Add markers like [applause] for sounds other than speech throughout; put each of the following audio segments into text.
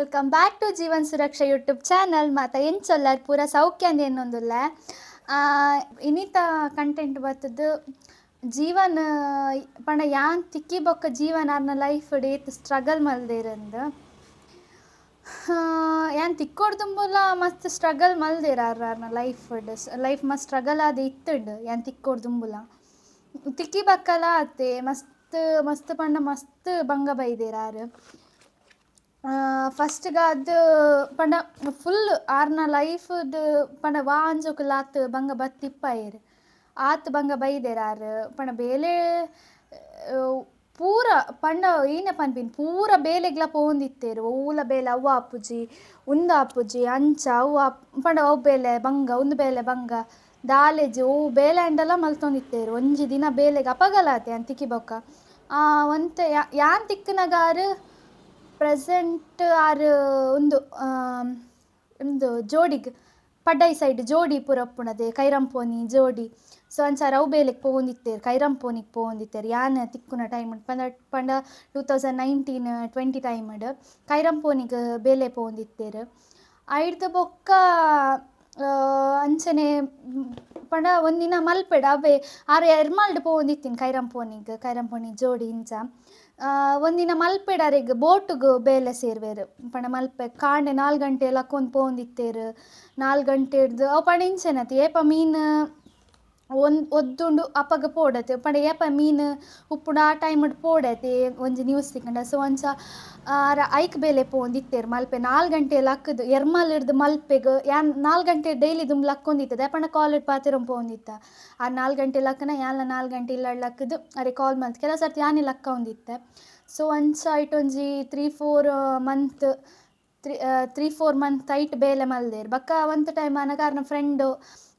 Welcome back to Jeevan Suraksha YouTube channel ಮಾತ ಎಂಚೊಲ್ಲರ್ ಪೂರ ಸೌಖ್ಯ ಏನೊಂದಿಲ್ಲ ಇನ್ನಿತ ಕಂಟೆಂಟ್ ಬರ್ತದ್ದು ಜೀವನ, ಪಣ ಯಾನ್ ತಿಕ್ಕಿ ಬೊಕ್ಕ ಜೀವನ ಅರ್ನ ಲೈಫ್ ಡೇತ್ ಸ್ಟ್ರಗಲ್ ಮಲ್ದಿರಂದು. ಯಾನ್ ತಿಕ್ಕೊಡ್ದುಂಬುಲ ಮಸ್ತ್ ಸ್ಟ್ರಗಲ್ ಮಲ್ದೆರ್ ಅರ್ನ ಲೈಫ್ ಲೈಫ್ ಮಸ್ತ್ ಸ್ಟ್ರಗಲ್ ಆದ ಇತ್ತುಂಡು ಯಾನ್ ತಿಕ್ಕೊಡ್ದುಂಬುಲ ತಿಕ್ಕಿ ಬಕ್ಕಲ ಆತೆ ಮಸ್ತ್ ಮಸ್ತ್ ಪಂಡ ಮಸ್ತ್ ಬಂಗ ಬೈದೆರ್ ಫಸ್ಟ್‌ಗ ಅದ್ ಪಂಡ ಫುಲ್ ಆರ್ನ ಲೈಫ್‌ದ್ ಪಂಡ ವಾ ಆತ್ ಬಂಗ ಬತ್ತಿಪ್ಪಯೆರ್ ಆತ್ ಬಂಗ ಬೈದೆರ್ ಆರ್. ಪಂಡ ಬೇಲೆ ಪೂರ ಪಂಡ ಏನೆ ಪನ್ಪಿನ್ ಪೂರ ಬೇಲೆಗ್ಲ ಪೋವೊಂದಿತ್ತೆರ್ ಊಲ ಬೇಲೆ, ಅವ್ವ ಅಪ್ಪುಜಿ ಉಂದ ಅಪ್ಪುಜಿ ಅಂಚ, ಅವ್ವ ಪಂಡ ಅವ್ ಬೇಲೆ ಬಂಗ ಉಂದು ಬೇಲೆ ಬಂಗ ದಾಲೆಜಿ ಓ ಬೇಲೆ ಆಂಡಲ ಮಲ್ತೊಂದಿತ್ತೆರ್. ಒಂಜಿ ದಿನ ಬೇಲೆಗ್ ಅಪಗಲಾತೆ ಅಂತಿಕ್ಕಿ ಬೊಕ್ಕ ಒಂತೆ ಯಾನ್ ತಿಕ್ಕುನಗಾರ್ ಪ್ರೆಸೆಂಟ್ ಆರ್ ಉಂದು ಉಂದು ಜೋಡಿಗ್ ಪಡ್ಡೈ ಸೈಡ್ ಜೋಡಿ ಪೂರ ಕೈರಂಪೋನಿ ಕೈರಂಪೊನಿ ಜೋಡಿ. ಸೊ ಅಂಚ ರವ್ ಬೇಲೆಗ್ ಪೋವೊಂದಿತ್ತೆರ್, ಕೈರಂಪೋನಿಗೆ ಪೋವೊಂದಿತ್ತೆರ್. ಯಾನ್ ತಿಕ್ಕುನ ಟೈಮ್ ಪಂಡ ಪಂಡ ಟೂ ತೌಸಂಡ್ ನೈನ್ಟೀನ್ ಟ್ವೆಂಟಿ ಟೈಮುಡ್ ಕೈರಂಪೋನಿಗ್ ಬೇಲೆ ಪೋವೊಂದಿತ್ತೆರ್. ಐಡ್ದ ಬೊಕ್ಕ ಅಂಚನೆ ಪಂಡ ಒಂದಿನ ಮಲ್ಪೆಡ್, ಅವೇ ಆರೆ ಎರ್ಮಾಲ್ಡ್ ಪೋಂದಿತ್ತೀನಿ ಕೈರಂಪೋನಿಗ್, ಕೈರಂಪೋನಿ ಜೋಡಿ ಇಂಚ. ಒಂದಿನ ಮಲ್ಪೆಡರಿಗ ಬೋಟ್‌ಗ್ ಬೇಲೆ ಸೇರ್ವೆರ್. ಪಂಡ ಮಲ್ಪೆ ಕಾಂಡೆ ನಾಲ್ ಗಂಟೆ ಲಕ್ಕೊಂದು ಪೋವೊಂದಿತ್ತೆರ್ ನಾಲ್ ಹಿಡ್ದು ಅವು ಪಂಡ ಇಂಚೆನತಿ ಏಪ ಮೀನ್ ಒಂದ್ ಒದ್ದುಂಡು ಅಪಗ ಪೋಡತೆ ಪಂಡ ಏಪ ಮೀನು ಉಪ್ಪುಂಡ ಆ ಟೈಮ್ ಪೋಡತೆ ಒಂಜಿ ನ್ಯೂಸ್ ತಿಕ್ಕಂಡ. ಸೊ ಅಂಚ ಐಕ್ ಬೇಲೆ ಪೋಂದಿತ್ತೇರ್ ಮಲ್ಪೆ. ನಾಲ್ ಗಂಟೆ ಲಕ್ಕದು ಎರ್ಮಲ್ ಎರ್ಮಲ್ಡ್‌ದ್ ಮಲ್ಪೆಗ್, ಯಾನ್ ನಾಲ್ ಗಂಟೆ ಡೈಲಿ ದುಮ್ ಲಕ್ಕೊಂದಿತ್ತ ದಾಯೆ ಕಾಲ್ ಇಟ್ಟು ಪಾತಿರಂ ಪೋಂದಿತ್ತ ಆ ನಾಲ್ ಗಂಟೆ ಲಕ್ಕನ ಯಾನ್ಲ ನಾಲ್ ಗಂಟೆ ಇಲ್ಲ ಲಕ್ಕದು ಅರೆ ಕಾಲ್ ಮಂತ್. ಕೆಲ ಸರ್ತಿ ಯಾನೇ ಲಕ್ಕವುಂದಿತ್ತೆ ಸೊ ಒಂಚ ಐಟೊಂಜಿ three, four month, three three, four month ಐಟ್ ಬೇಲೆ ಮಲ್ದೇರ್. ಬಕ್ಕ ಒಂದ್ ಟೈಮ್ ಅನಗಾರ್ನ ಫ್ರೆಂಡ್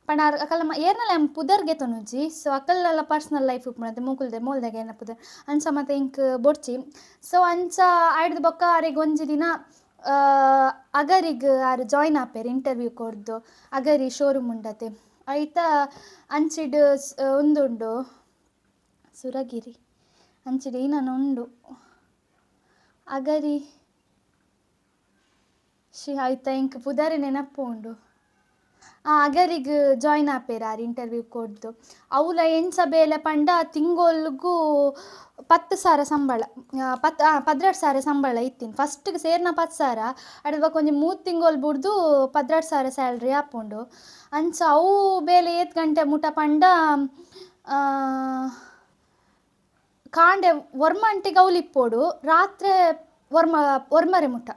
ಪಂಡ ಅಕಲ್ನ ಏರ್ನಲ್ಲ ಎಂ ಪುದರ್ ಗೇತೊನುಜಿ ಸೊ ಅಕಲ್ನಲ ಪರ್ಸನಲ್ ಲೈಫ್ ಉಪ್ಪುಂಡತೆ ಮೂಕುಲ್ದೆ ಮೂಲ್ದಾಗೆ ಏನ ಪುದರ್ ಅಂಚ ಮಾತ ಇಂಕ್ ಬೊಡ್ಚಿ ಸೊ ಅಂಚ ಆಯ್ಡ್ದ್ ಬೊಕ್ಕ ಅವ್ರಿಗೆ ಒಂಜಿ ದಿನ ಅಗರಿಗ್ ಆರ್ ಜಾಯ್ನ್ ಆಪೆರ್ ಇಂಟರ್ವ್ಯೂ ಕೊರ್ದು ಅಗರಿ ಶೋರೂಮ್ ಉಂಡತೆ ಐತ ಅಂಚಿಡ್ ಒಂದುಂಡು ಸುರಗಿರಿ ಅಂಚಿಡ್ ಏನನ ಉಂಡು ಅಗರಿ ಶಿ ಐತ ಪುದಾರಿ ನೆನಪು ನೆನಪುಂಡು ಆ ಅಗರಿಗ್ ಜಾಯಿನ್ ಆಪೆರ್ ಆರ್ ಇಂಟರ್ವ್ಯೂ ಕೊಡ್ದು. ಅವ್ಲ ಎಂಚ ಬೇಲೆ ಪಂಡ ತಿಂಗೊಲ್‌ಗೂ ಪತ್ತು ಸಾವಿರ ಸಂಬಳ ಪತ್ ಪದ್ರಾಡ್ ಸಾವಿರ ಸಂಬಳ ಇತ್ತೀನಿ. ಫಸ್ಟ್ಗೆ ಸೇರ್ನ ಪತ್ತು ಸಾವಿರ ಅಡ್ವ ಕೊಂಚ ಮೂರು ತಿಂಗೊಲು ಬಿಡ್ದು ಪದ್ರಾಡ್ ಸಾವಿರ ಸ್ಯಾಲರಿ ಹಾಕೊಂಡು ಅಂಚ ಅವು ಬೇಲೆ ಏತ್ ಗಂಟೆ ಮುಟ ಪಂಡ ಕಾಂಡೆ ವರ್ಮ ಅವ್ಲು ಇಪ್ಪೊಡು, ರಾತ್ರೆ ಒರ್ಮ ಒರ್ಮರೆ ಮುಟ.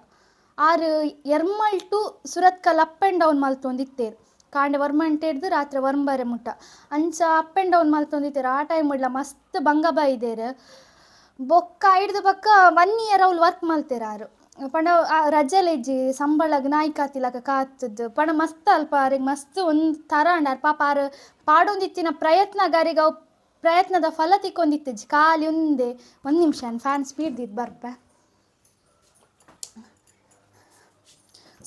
ಆರು Ermal to Surathkal up and down ಮಲ್ತೊಂದಿತ್ತೆರ್. ಕಾಂಡೆ ರಾತ್ರಿ ವರ್ಮ ಬರ ಮಟ ಅಂಚ ಅಪ್ ಆ್ಯಂಡ್ ಡೌನ್ ಮಲ್ತೊಂದಿತ್ತೆರ್ ಆ ಟೈಮ್ ಇಡ್ಲ ಮಸ್ತ್ ಬಂಗ ಬೈದೆರ್ ಬೊಕ್ಕ ಹಿಡ್ದು ಬಕ್ಕ ಒನ್ ಇಯರ್ ಅವ್ಲು ವರ್ಕ್ ಮಲ್ತೆರ್ ಆರ್. ಪಂಡ ರಜಲೆಜ್ಜಿ ಸಂಬಳಗ್ ನಾಯಿ ಕಾತಿಲಕ ಕಾತುದ್ ಪಂಡ ಮಸ್ತ್ ಅಲ್ಪ ಅವ್ರಿಗೆ ಮಸ್ತ್ ಒಂದು ಥರ ಅಂಡಾರ. ಪಾಪ ಆರ್ ಪಾಡೊಂದಿತ್ತಿನ ಪ್ರಯತ್ನಗಾರಿಗೆ ಅವು ಪ್ರಯತ್ನದ ಫಲ ತಿಕ್ಕೊಂದಿತ್ತಜ್ಜಿ ಖಾಲಿ ಒಂದೇ ಒಂದು ನಿಮಿಷ ಫ್ಯಾನ್ ಸ್ಪೀಡ್ ದೀದ್ ಬರ್ಪೆ?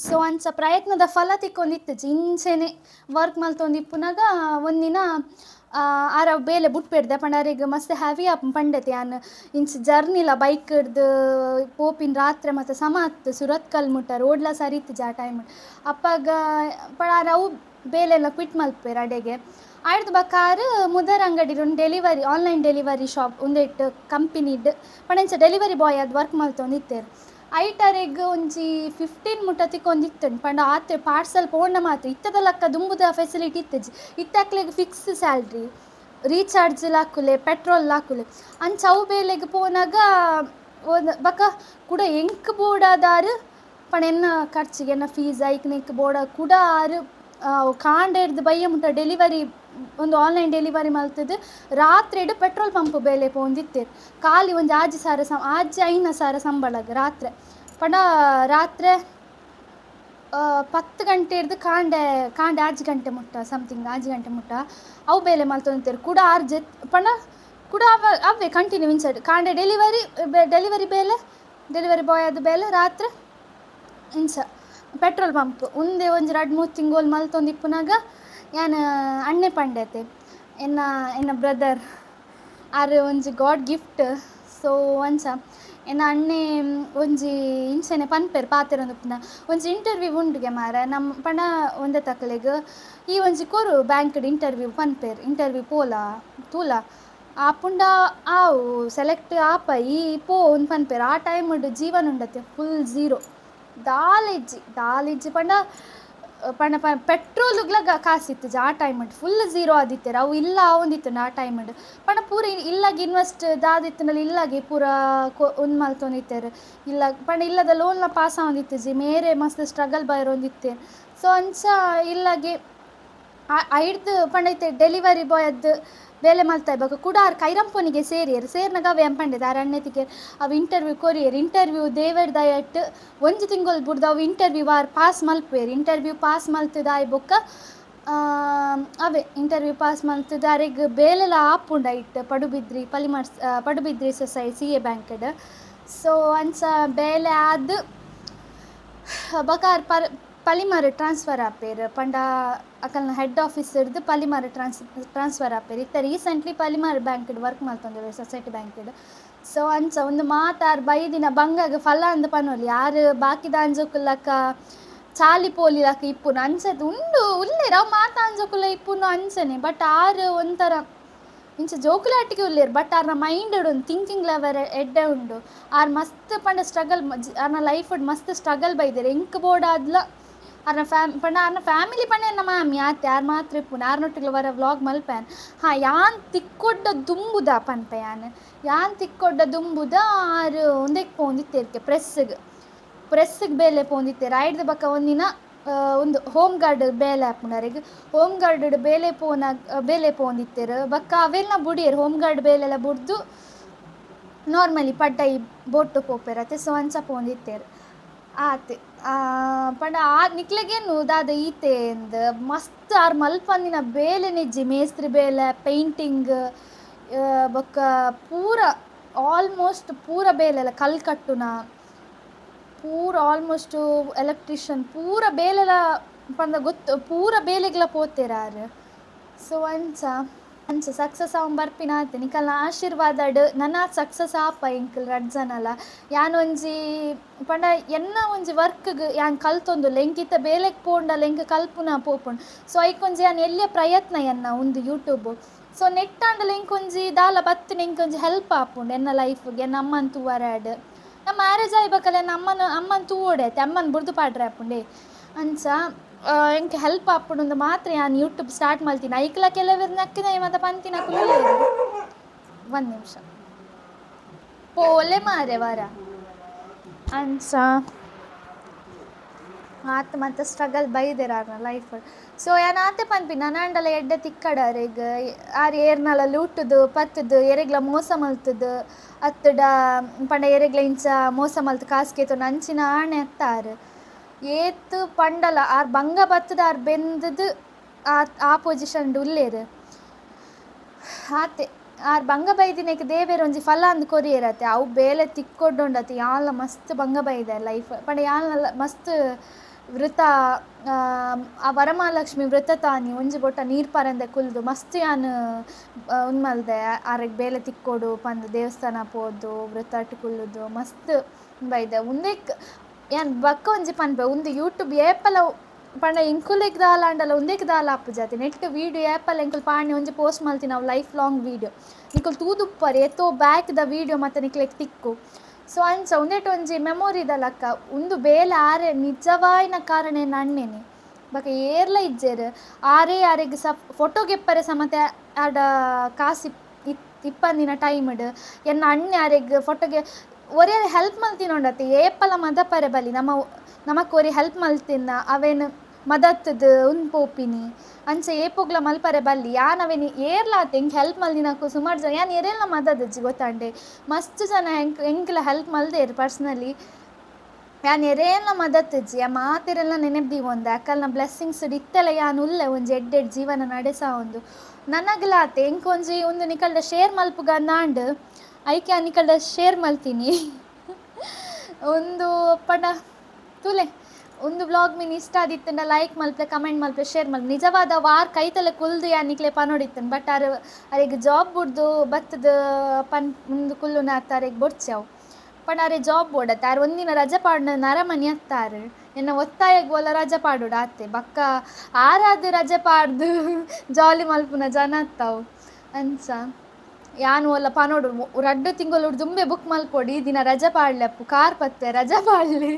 ಸೊ ಅಂಚ ಪ್ರಯತ್ನದ ಫಲ ತಿಕ್ಕೊಂಡಿತ್ತು ಇಂಚೆನೆ ವರ್ಕ್ ಮಲ್ತೊಂದಿಪ್ಪುನಗ ಒಂದಿನ ಆರ ಬೇಲೆ ಬುಟ್ ದಾಯೆ ಪಂಡ ಅರೆಗ್ ಮಸ್ತ್ ಹೆವಿ ಆಪ್ ಪಂಡತೆ ಇಂಚ ಜರ್ನಿಲ ಹಿಡ್ದು ಪೋಪಿನ ರಾತ್ರೆ ಮಾತ ಸಮ ಆತ್ ಸುರತ್ಕಲ್ ಮುಟ್ಟ ರೋಡ್ಲ ಸರಿ ಇತ್ತು ಆ ಟೈಮ್ ಅಪ್ಪಾಗ ಪಂಡ ಆರ್ ಅವು ಬೇಲೆಲ ಕ್ವಿಟ್ ಮಲ್ಪುವೆರ್ ಅಡೆಗೆ. ಬ ಕಾರ್ ಮುದರ್ ಅಂಗಡಿ ಒಂದು ಡೆಲಿವರಿ ಆನ್ಲೈನ್ ಡೆಲಿವರಿ ಶಾಪ್ ಉಂದೆಟ್ ಕಂಪೆನಿಡ್ ಪಂಡ ಇಂಚ ಡೆಲಿವರಿ ಬಾಯ್ ಅದು ವರ್ಕ್ ಮಲ್ತೊಂದಿತ್ತೆರ್. ಐಟ್ ಅರೆಗ್ ಒಂಜಿ ಫಿಫ್ಟೀನ್ ಒಂದು ತಿಕ್ಕೊಂದಿತ್ತುಂಡು ಪಂಡ ಆತೆ ಪಾರ್ಸಲ್ ಪೋಂಡ ಮಾತ್ರ. ಇತ್ತದ ಲಕ್ಕ ದುಂಬುದ ಫೆಸಿಲಿಟಿ ಇತ್ತಿಜ್ಜಿ. ಇತ್ತಕ್ಲೆಗ್ ಫಿಕ್ಸ್ ಸ್ಯಾಲ್ರಿ ರೀಚಾರ್ಜ್ ಲಾಕುಲೆ ಪೆಟ್ರೋಲ್ ಲಾಕುಲೆ. ಅಂಚ ಅವು ಬೇಲೆಗ್ ಪೋನಾಗ ಬಕ ಕೂಡ ಎಂಕ್ ಬೋಡಾದಾರ್ ಪಣ ಎನ್ನ ಖರ್ಚಿಗೆ ಎನ್ನ ಫೀಸ್ ಐಕ್ ನೆಕ್ ಬೋಡ ಕೂಡ ಆರ್ ಕಾಂಡೆಡ್ದ್ ಬಯ್ಯ ಮುಟ ಡೆಲಿವರಿ ಒಂದು ಆನ್ಲೈನ್ ಡೆಲಿವರಿ ಮಲ್ತುದು ರಾತ್ರೆಡ್ ಪೆಟ್ರೋಲ್ ಪಂಪ್ ಬೇಲೆ ಪೋವೊಂದಿತ್ತೆರ್ ಖಾಲಿ ಒಂಜಿ ಆಜಿ ಸಾರ ಆಜಿ ಐನ ಸಾರ ಸಂಬಳಗ್ ರಾತ್ರೆ. ಪಂಡ ರಾತ್ರೆ ಗಂಟೆ ಇರ್ದು ಕಾಂಡೆ ಕಾಂಡೆ ಆಜಿ ಗಂಟೆ ಮುಟ್ಟ ಸಮಥಿಂಗ್ ಆಜಿ ಗಂಟೆ ಮುಟ್ಟ, ಅವು ಬೇಲೆ ಮಲ್ತೊಂದಿತ್ತೆರ್ ಕೂಡ ಆರ್ ಪಣ, ಕುಡ ಅವ, ಅವೇ ಕಂಟಿನ್ಯೂ ಕಾಂಡೆ ಡೆಲಿವರಿ ಡೆಲಿವರಿ ಬೇಲೆ ಡೆಲಿವರಿ ಬಾಯ್ ಅದು ಬೇಲೆ ರಾತ್ರಿ ಇಂಚ ಪೆಟ್ರೋಲ್ ಪಂಪ್. ಉಂದೆ ಒಂಜಿ ರಡ್ಡ್ ಮೂರು ಮಲ್ತೊಂದು ಇಪ್ಪುನಗ ಯಾನ್ ಅಣ್ಣೆ ಪಂಡೆತೆ ಎನ್ನ ಎನ್ನ ಬ್ರದರ್ ಆರ್ ಒಂಜಿ ಗಾಡ್ ಗಿಫ್ಟ್. ಸೊ ಅಂಚ ಎನ್ನ ಅಣ್ಣೆ, ಒಂಜಿ ಇಂಚನೆ ಪನ್ಪೆರ್ ಪಾತೆರೊಂದುಪ್ಪುನ ಒಂಜಿ ಇಂಟರ್ವ್ಯೂ ಉಂಡುಗೆ ಮಾರ. ನಮ್ಮ ಪಣ ಒಂದೇ ತಕ್ಲೆಗ್, ಈ ಒಂಜಿ ಕೊರು ಬ್ಯಾಂಕ್‌ಡ್ ಇಂಟರ್ವ್ಯೂ ಪನ್ಪೆರ್. ಇಂಟರ್ವ್ಯೂ ಪೋಲ, ತೂಲ. ಆಪುಂಡ ಆವು ಸೆಲೆಕ್ಟ್ ಆಪಯಿ ಪೋ ಒಂದು ಪನ್ಪೆರ್. ಆ ಟೈಮ್ ಜೀವನ ಉಂಡತೆ ಫುಲ್ ಝೀರೋ ದಾಲ ಇಜ್ಜಿ ಪಂಡ ಪಣ ಪಂಡ ಪೆಟ್ರೋಲುಗ್ಲ ಕಾಸಿತ್ತಿಜಿ ಆ ಟೈಮ್ ಫುಲ್ ಝೀರೋ ಆದಿತ್ತೆರ್ ಅವು ಇಲ್ಲ ಆವೊಂದಿತ್ತುಂಡು ಆ ಟೈಮ್ ಪಂಡ ಪೂರ ಇಲ್ಲಾಗಿ ಇನ್ವೆಸ್ಟ್ ದಾದಿತ್ತಿನಲ್ಲಿ, ಇಲ್ಲಾಗಿ ಪೂರ ಉಂದು ಮಲ್ತೊಂದಿತ್ತೆರ್ ಇಲ್ಲ ಪಂಡ ಇಲ್ಲದ ಲೋನ್‌ಲ ಪಾಸ್ ಆವೊಂದಿತ್ತುಜಿ ಮೇರೆ ಮಸ್ತ್ ಸ್ಟ್ರಗಲ್ ಬರೊಂದಿತ್ತೆರ್ ಸೊ ಅಂಚ ಇಲ್ಲಾಗಿ ಐಡ್ದು ಪಂಡ ಇತ್ತೆ ಡೆಲಿವರಿ ಬಾಯ್‌ದ್ ಬೇಲೆ ಮಲ್ತವೆ ಬೊಕ ಕುಡಾರ್ ಕೈರಂಪೊನಿಗೆ ಸೇರಿಯರ್. ಸೇರ್ನಗ ಆರೆ ಅನ್ನೆತ್ತಿಗೆ ಅವು ಇಂಟರ್ವ್ಯೂ ಕೊರಿಯರ್. ಇಂಟರ್ವ್ಯೂ ದೇವರ್ ದಯಟ್ ಒಂಜಿ ತಿಂಗಳು ಬುಡ್ದು ಅವು ಇಂಟರ್ವ್ಯೂ ವಾರ್ ಪಾಸ್ ಮಲ್ಪುವೆರ್. ಇಂಟರ್ವ್ಯೂ ಪಾಸ್ ಮಲ್ತದ ಆಯ್ ಬೊಕ್ಕ ಅವೆ ಇಂಟರ್ವ್ಯೂ ಪಾಸ್ ಮಲ್ತದ ಅರೆಗ್ ಬೇಲೆಲ ಆಪುಂಡ ಇಟ್ಟು Padubidri polymers Padubidri society C A ಬ್ಯಾಂಕ್‌ಡ್. So ಅನ್ಸ ಬೇಲೆ ಆದ ಬಕಾರ್ ಪರ್ ಟ್ರಾನ್ಸ್ಫರ್ ಆಪೆರ್, ಪಂಡ ಅಕಲ್ನ ಹೆಡ್ ಆಫೀಸರ್‌ದ್ ಪಲಿಮಾರ್ ಟ್ರಾನ್ಸ್ ಟ್ರಾನ್ಸ್ಫರ್ ಆಪೆರ್. ಇತ್ತೆ ರೀಸೆಂಟ್ಲಿ ಪಲಿಮಾರ್ ಬ್ಯಾಂಕ್‌ಡ್ ವರ್ಕ್ ಮಲ್ತೊಂದುಲ್ಲೆರ್ ಸೊಸೈಟಿ ಬ್ಯಾಂಕ್‌ಡ್. ಸೊ ಅಂಚ ಉಂದು ಮಾತಾರ್ ಬೈದಿನ ಬಂಗಗ್ ಫಲ ಅಂದ್ ಪನೊಲಿ. ಆರ್ ಬಾಕಿದ ಅಂಜೊಕುಲ್ಲಕ ಚಾಲಿ ಪೋಲಿ ಲಕ ಇಪ್ಪುನು ಅಂಚದ್ ಉಂಡು ಉಲ್ಲೆರ್ ಅವು ಮಾತ ಅಂಜೊಕುಲ್ಲ ಅಂಚನೆ. ಬಟ್ ಆರ್ ಒಂಥರ, ಇಂಚ ಜೋಕುಲಾಟಿಗೆ ಉಲ್ಲೆರ್, ಬಟ್ ಆರ್ನ ಮೈಂಡ್‌ಡ್ ಉಂದು ಥಿಂಕಿಂಗ್ ಲೆವೆಲ್ ಎಡ್ಡೆ ಉಂಡು. ಆರ್ ಮಸ್ತ್ ಪಂಡ ಸ್ಟ್ರಗಲ್ ಆರ್ನ ಲೈಫ್ ಮಸ್ತ್ ಸ್ಟ್ರಗಲ್ ಬೈದೆರ್. ಎಂಕ್ ಬೋಡಾದ್ಲ ಆರ್ನ ಫ್ಯಾಮ್ ಪಂಡ ಆರ್ನ ಫ್ಯಾಮಿಲಿ ಪಂಡ ಎನ್ನ ಮಾಮಿ ಆತೆ ಆರ್ ಮಾತ್ರ ಪುನಾರ್ ಆರ್ನೊಟ್ಟಿಗೆ ವರ ವ್ಲಾಗ್ ಮಲ್ಪೇನ್. ಹಾ, ಯಾನ್ ತಿಕ್ಕೊಡ್ಡ ದುಂಬುದ ಪನ್ಪೆ ಯಾನ್. ಯಾನ್ ತಿಕ್ಕೊಡ್ಡ ದುಂಬುದ ಆರ್ ಉಂದೆಕ್ ಪೋಂದಿತ್ತೇರ್ಕೆ ಪ್ರೆಸ್ಸಿಗೆ. ಪ್ರೆಸ್ಸಿಗೆ ಬೇಲೆ ಪೋಂದಿತ್ತೆ, ರೈಡ್ದ ಬಕ್ಕ ಒಂದಿನ ಒಂದು ಹೋಮ್ ಗಾರ್ಡ್ ಬೇಲೆ ಆಪುಂಡು ಅರೆಗ್ ಹೋಮ್ ಗಾರ್ಡ್ ಬೇಲೆ ಪೋನ, ಬೇಲೆ ಪೋಂದಿತ್ತೆರ್. ಬಕ್ಕ ಅವೆಲ್ಲ ಬುಡಿಯರು, ಹೋಮ್ ಗಾರ್ಡ್ ಬೇಲೆಲ್ಲ ಬುಡ್ದು ನಾರ್ಮಲಿ ಪಡ್ಡೈ ಬೋಟ್ ಪೋಪೆರ್ ಪೋಪೇರತ್ತೆ ಸೊ ಅಂಚ ಪೋಂದಿತ್ತೇರು. ಆತೆ. ಪಂಡ ಆ ನಿಕ್ಲೆಗೇನು ದಾದ ಈತೆಂದ್ ಮಸ್ತ್ ಆರ್ ಮಲ್ಪಂದಿನ ಬೇಲೆನಿಜ್ಜಿ ಮೇಸ್ತ್ರಿ ಬೇಲೆ, ಪೇಂಟಿಂಗ್ ಬೊಕ್ಕ ಪೂರ, ಆಲ್ಮೋಸ್ಟ್ ಪೂರ ಬೇಲೆಲ ಕಲ್ಕಟ್ಟುನ, ಪೂರ ಆಲ್ಮೋಸ್ಟ್ ಎಲೆಕ್ಟ್ರಿಷಿಯನ್, ಪೂರ ಬೇಲೆಲ ಪಂಡ ಗೊತ್ತು, ಪೂರ ಬೇಲೆಗ್ಲ ಪೋತೆರ್ ಆರ್ ಸೊ ಅಂಚ ಅಂಚ ಸಕ್ಸಸ್ ಆವೊಂದು ಬರ್ಪಿನ ಆತೆ ನಿಕಲ್ನ ಆಶೀರ್ವಾದಡ್ ನನ್ನ ಸಕ್ಸಸ್ ಆಪ ಎಂಕುಲು ರಡ್ಜನಲ ಒಂಜಿ, ಪಂಡ ಎನ್ನ ಒಂಜಿ ವರ್ಕ್‌ಗ್ ಯಾನ್ ಕಲ್ತೊಂದು ಲೆಂಕಿತ ಇತ್ತೆ ಬೇಲೆಗ್ ಪೋಂಡಲ ಎಂಕ್ ಕಲ್ಪುನ ಪೋಪುಂಡು. ಸೊ ಐಕೊಂಜಿ ಯಾನ್ ಎಲ್ಲ ಪ್ರಯತ್ನ ಎನ್ನ ಉಂದು ಯೂಟ್ಯೂಬ್ ಸೊ ನೆಟ್ ಆಂಡಲ ಎಂಕ್ ಒಂಜಿ ದಾಲ ಬತ್ತಿನ ಎಂಕ್ ಒಂಜಿ ಹೆಲ್ಪ್ ಆಪುಂಡು ಎನ್ನ ಲೈಫ್‌ಗೆ ಎನ್ನ ಅಮ್ಮನ್ ತೂವರಾಡ್ ನಮ್ಮ ಮ್ಯಾರೇಜ್ ಆಯ್ಬೇಕಲ್ಲ ಅಮ್ಮನ ಅಮ್ಮನ್ ಓಡೈತೆ ಅಮ್ಮನ್ ಬುರ್ದು ಪಾಡ್ರೆ ಆಪುಂಡೆ ಅಂಚ ಎಂಕ್ ಹೆಲ್ಪ್ ಆಪುಂಡು ಮಾತ್ರ ಯಾನ್ ಯೂಟ್ಯೂಬ್ ಸ್ಟಾರ್ಟ್ ಮಾಡ್ತೀನಿ. ಐಕ್ಲ ಕೆಲವರು ನಕ್ಕಿನ ಮಾತ ಪನ್ಪಿನ ಅಕುಲು ಉಲ್ಲೆರ್ ಒಂದ್ ನಿಮಿಷ. ಪೋಲೆ ಮಾರೆ ವಾರ. ಅನ್ಸ ಆತ್ ಮತ್ತೆ ಸ್ಟ್ರಗಲ್ ಬೈದೆರ್ ಲೈಫ್ ಸೊ ಯಾನ್ ಆತೆ ಪನ್ಪಿನ ನನಾಂಡಲ ಎಡ್ಡೆ ತಿಕ್ಕಡ ಅರೆಗ್ ಆರ್ ಏರ್ನಲ ಲೂಟದು ಪತ್ತದು ಎರೆಗ್ಲ ಮೋಸ ಮಲ್ತದು. ಅತ್ತಡ ಪಂಡ ಎರೆಗ್ಲ ಇಂಚ ಮೋಸ ಮಲ್ತು ಕಾಸ್ಕೇತು ನಂಚಿನ ಆಣೆ ಅತ್ತ ಏತ್ ಪಂಡಲ, ಆರ್ ಬಂಗ ஆர் ಆರ್ ಬೆಂದುದು ಆ ಪೊಸಿಷನ್ ಉಲ್ಲೆರ್ ಆತೆ, ಆರ್ ಬಂಗ ಬೈದಿನಕ್ಕ್ ದೇವೆರ್ ಒಂಜಿ ಫಲ ಅಂದ್ ಕೊರಿಯೆರ್ ಅತೆ ಅವು ಬೇಲೆ ತಿಕ್ಕೊಡ್ಡೊಂಡತೆ ಯಾಲ ಮಸ್ತ್ ಬಂಗ ಬೈದೆ ಲೈಫ್. ಪಂಡ ಯಾಲ ಮಸ್ತ್ ವೃತ, ಆ ವರಮಹಾಲಕ್ಷ್ಮಿ ವೃತ ತಾನಿ, ಒಂಜಿ ಬೊಟ್ಟ ನೀರ್ ಪರಂದೆ ಕುಲ್ದು. ಮಸ್ತ್ ಯಾನ್ ಉನ್ಮಲ್ದೆ ಮಲ್ದೆ ಆರೆಗ್ ಬೇಲೆ ತಿಕ್ಕೊಡು, ಪಂದ್ ದೇವಸ್ಥಾನ ಪೋದು ವ್ರತಟ್ ಕುಲ್ಲುದು, ಮಸ್ತ್ ಬೈದೆ. ಉಂದೆಕ್ ಯಾನ್ ಬಕ್ಕ ಒಂಜಿ ಪನ್ಪೆ, ಉಂದು ಯೂಟ್ಯೂಬ್ ಏಪಲ ಪಂಡ ಎಂಕುಲೆಗ್ ದಾಲ ಆಂಡಲ ಒಂದೇಕ್ ದಾಲ ಅಪ್ಪು ಜಾತಿ. ನೆಟ್ ವೀಡಿಯೋ ಏಪಲ ಎಂಕುಲು ಪಾಂಡೆ ಒಂಜಿ ಪೋಸ್ಟ್ ಮಲ್ತಿನಿ ನಾವು ಲೈಫ್ ಲಾಂಗ್ ವೀಡಿಯೋ ನಿಕುಲು ತೂದುಪ್ಪರ್ ಬ್ಯಾಕ್ ದ ವೀಡಿಯೋ ಮಾತ ನಿಕ್ಲೆಗ್ ತಿಕ್ಕು ಸೊ ಅಂಚ ಉಂದೆಟ್ ಒಂಜಿ ಮೆಮೊರಿದ ಲಕ್ಕ, ಉಂದು ಬೇಲೆ ಆರೆ ನಿಜವಾಯಿನ ಕಾರಣ ನಣ್ಣೆನೆ ಬೊಕ ಏರ್ಲ ಇಜ್ಜೆರ್, ಆರೇ ಆರೆಗ್ ಸ ಫೋಟೋಗೆಪ್ಪರೆ ಗೆಪ್ಪರೆ ಸಹ ಮಾತ ಆಡ ಕಾಸ್ ಇಪ್ಪಂದಿನ ಟೈಮ್‌ಡ್ ಎನ್ನ ಅಣ್ಣೆ ಆರೆಗ್ ಫೊಟೊಗೆ ಒರಿಯರೆ ಹೆಲ್ಪ್ ಮಲ್ತಿನೊಂಡತೆ ಏಪಲ ಮದ ಬಲಿ ನಮ್ಮ ನಮಕ್ ಒರಿ ಹೆಲ್ಪ್ ಮಲ್ತಿನ ಅವೇನು ಮದತ್ತದ ಉನ್ ಪೋಪಿನಿ ಅಂಚ ಏಪೋಗ್ಲ ಮಲ್ಪರೆ ಬಲ್ಲಿ ಯಾನ್ ಅವೆನ್ ಏರ್ಲಾ ಎಂಕ್ ಹೆಲ್ಪ್ ಮಲ್ದಿನಕ್ಕು ಸುಮಾರು ಜನ ಯಾನ್ ಏರೆಲ್ಲ ಮದದಜ್ಜಿ ಗೊತ್ತಾಂಡೆ. ಮಸ್ತ್ ಜನ ಹೆಂಗ್ ಎಂಕ್‌ಲ ಹೆಲ್ಪ್ ಮಲ್ದೆರ್ ಪರ್ಸನಲಿ. ಯಾನ್ ಎರೆನ್ಲ ಮದತ್ತಜ್ಜಿ. ಆ ಮಾತಿರೆಲ್ಲ ನೆನಪ್ ಒಂದು. ಅಕಲ್ನ ಬ್ಲೆಸ್ಸಿಂಗ್ಸ್ ಇತ್ತೆಲ ಯಾನ್ ಉಲ್ಲೆ ಒಂಜಿ ಎಡ್ಡೆಡ್ ಜೀವನ ನಡೆಸ ಒಂದು. ನನಗ್ಲಾತೆ ಎಂಕ್ ಒಂಜಿ ಒಂದು ನಿಕಲ್ದ ಶೇರ್ ಮಲ್ಪುಗ ಅಂದಾಂಡ್ ಐಕೆ ಯಾನ್ ಶೇರ್ ಮಲ್ತಿನಿ ಒಂದು ಪಂಡ ತೂಲೆ. ಒಂದು ಬ್ಲಾಗ್ ಮೀನ್ ಇಷ್ಟ ಆದಿತ್ತಂಡ ಲೈಕ್ ಮಲ್ಪೆ ಕಮೆಂಟ್ ಮಲ್ಪೆ ಶೇರ್ ಮಲ್ಪೆ ನಿಜವಾದ ವಾರ್ ಕೈತಲೆ ಕುಲ್ದು ಯಾನಿಕ್ಲೆ ಪನೋಡಿತ್ತನ್ ಬಟ್ ಅರ್ ಅರೆಗ್ ಜಾಬ್ ಬುಡ್ದು ಬತ್ತದ ಪನ್ ಉಂದು ಕುಲ್ಲು ಅತ್ತ ಅರೆಗ್ ಬೊಡ್ಚೆ ಅವು ಪಂಡ ಅರೆ ಜಾಬ್ ಬೋಡತ್ತೆ ಆರು ಒಂದಿನ ರಜೆ ಪಾಡ್ನ ನರಮನಿ ಅತ್ತಾರೆ. ಎನ್ನ ಒತ್ತಾಯಗ್ ಬೋಲ ರಜೆ ಪಾಡುಡ ಆತೆ ಬಕ್ಕ ಆರಾದ ರಜೆ ಪಾಡ್ದು [laughs] ಜಾಲಿ ಮಲ್ಪುನ ಜನ ಅತ್ತಾವ್. ಅಂಚ ಯಾನು ಒಲ್ಲ ನೋಡು ರಡ್ಡು ತಿಂಗಳು ದುಂಬೆ ಬುಕ್ ಮಲ್ಪೊಡಿ ದಿನ ರಜೆ ಪಾಡ್ಲೆಪ್ಪು, ಕಾರ್ ಪತ್ತೆ, ರಜೆ ಪಾಡ್ಲಿ.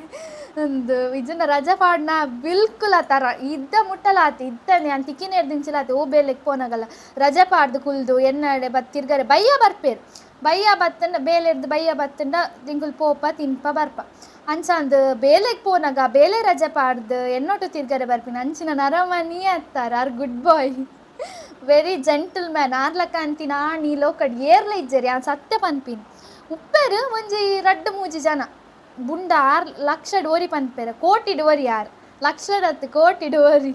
ಒಂದು ಇದನ್ನ ರಜೆ ಪಾಡ್ನ, ಬಿಲ್ಕುಲ್ ಆ ಇದ್ದ ಇದ್ದ ಮುಟ್ಟಲಾತಿ, ಇದ್ದನೆ, ಅಂತ ತಿಕ್ಕಿನ ಎಡ್ದಿಂಚಿಲಾತಿ ಓ ಬೇಲೆಗ್ ಪೋನಾಗಲ್ಲ. ರಜೆ ಪಾಡ್ದು ಕುಲ್ದು ಎನ್ನಡೆ ಬತ್ ತಿರ್ಗರೆ, ಬಯ್ಯ ಬರ್ಪೇರು. ಬಯ್ಯ ಬತ್ತಂಡ ಬೇಲೆರ್ದು ಬಯ್ಯ ಬತ್ತಂಡ ತಿಂಗಳು ಪೋಪ, ತಿನ್ಪ, ಬರ್ಪ. ಅಂಚಾಂದ್, ಬೇಲೆಗ್ ಪೋನಾಗ, ಬೇಲೆ ರಜೆ ಪಾಡ್ದು ಎನ್ನೊಟ್ಟು ತಿರ್ಗರೆ ಬರ್ಪಿನ. ಅಂಚಿನ ನರಮನಿ ಅತ್ತಾರ, ಆರ್ good boy. Very gentleman ಆರ್ಲಕ ಅಂತಿನ ಆಣಿ ಲೋಕಡ್ ಏರ್ಲ ಇಜ್ಜರಿ ಆ ಸತ್ಯ ಪನ್ಪಿನ್. ಉಪ್ಪೆರ್ ಒಂಜಿ ರಡ್ಡು ಮೂಜಿ ಜನ. ಬುಂಡ ಆರ್ ಲಕ್ಷಡ್ ಓರಿ ಪನ್ಪೇರ. ಕೋಟಿಡ್ ಓರಿ ಆರ್. ಲಕ್ಷಡತ್ತು ಕೋಟಿಡ್ ಡೋರಿ.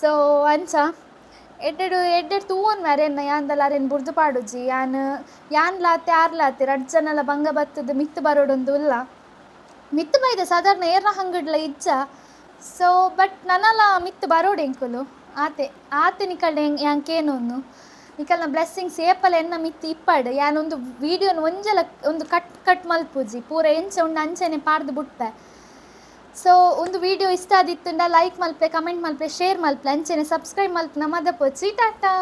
ಸೊ ಅಂಚ, ಎಡ್ಡೆಡು ಎಡ್ಡೆಡು ತೂವನ್ ಅರೆನ್ನ ಯಾಂದಲ ಅರೆನ್ ಬುರ್ದು ಪಾಡುಜಿ ಯಾನ್ ಯಾನ್ ಲಾತೆ, ಆರ್ ಲಾತೆ ರಡ್ ಜನಲ ಬಂಗ ಬತ್ತದ ಮಿತ್ತು ಬರೋಡೊಂದು ಇಲ್ಲ. ಮಿತ್ತು ಬೈದ ಸಾಧಾರಣ ಏರ್ನ ಹಂಗಡ್ಲ ಇಜ್ಜ. ಸೊ ಬಟ್ ನನಲ ಮಿತ್ತು ಬರೋಡು ಎಂಕುಲು ಆತೆ ಆತೆ ನಿಕಲ್ಡೆ ಯಾಂಕೇನೊಂದು ನಿಕಲ್ನ ಬ್ಲೆಸ್ಸಿಂಗ್ ಏಪಲ ಎನ್ನ ಮಿತ್ತಿ ಇಪ್ಪಡ್. ಯಾನೊಂದು ವೀಡಿಯೋನ ಒಂಜಲ, ಒಂದು ಕಟ್ ಕಟ್ ಮಲ್ಪುಜಿ. ಪೂರ ಎಂಚ ಉಂಡು ಅಂಚೆನೆ ಪಾಡ್ದು ಬಿಟ್ಟೆ. ಸೊ ಒಂದು ವಿಡಿಯೋ ಇಷ್ಟ ಆದಿತ್ತುಂಡ ಲೈಕ್ ಮಲ್ಪೆ ಕಮೆಂಟ್ ಮಲ್ಪೆ ಶೇರ್ ಮಲ್ಪೆ, ಅಂಚೆನೆ ಸಬ್ಸ್ಕ್ರೈಬ್ ಮಲ್ಪೆ, ನಮ್ಮದ ಪೋಚಿ ಟಾಟಾ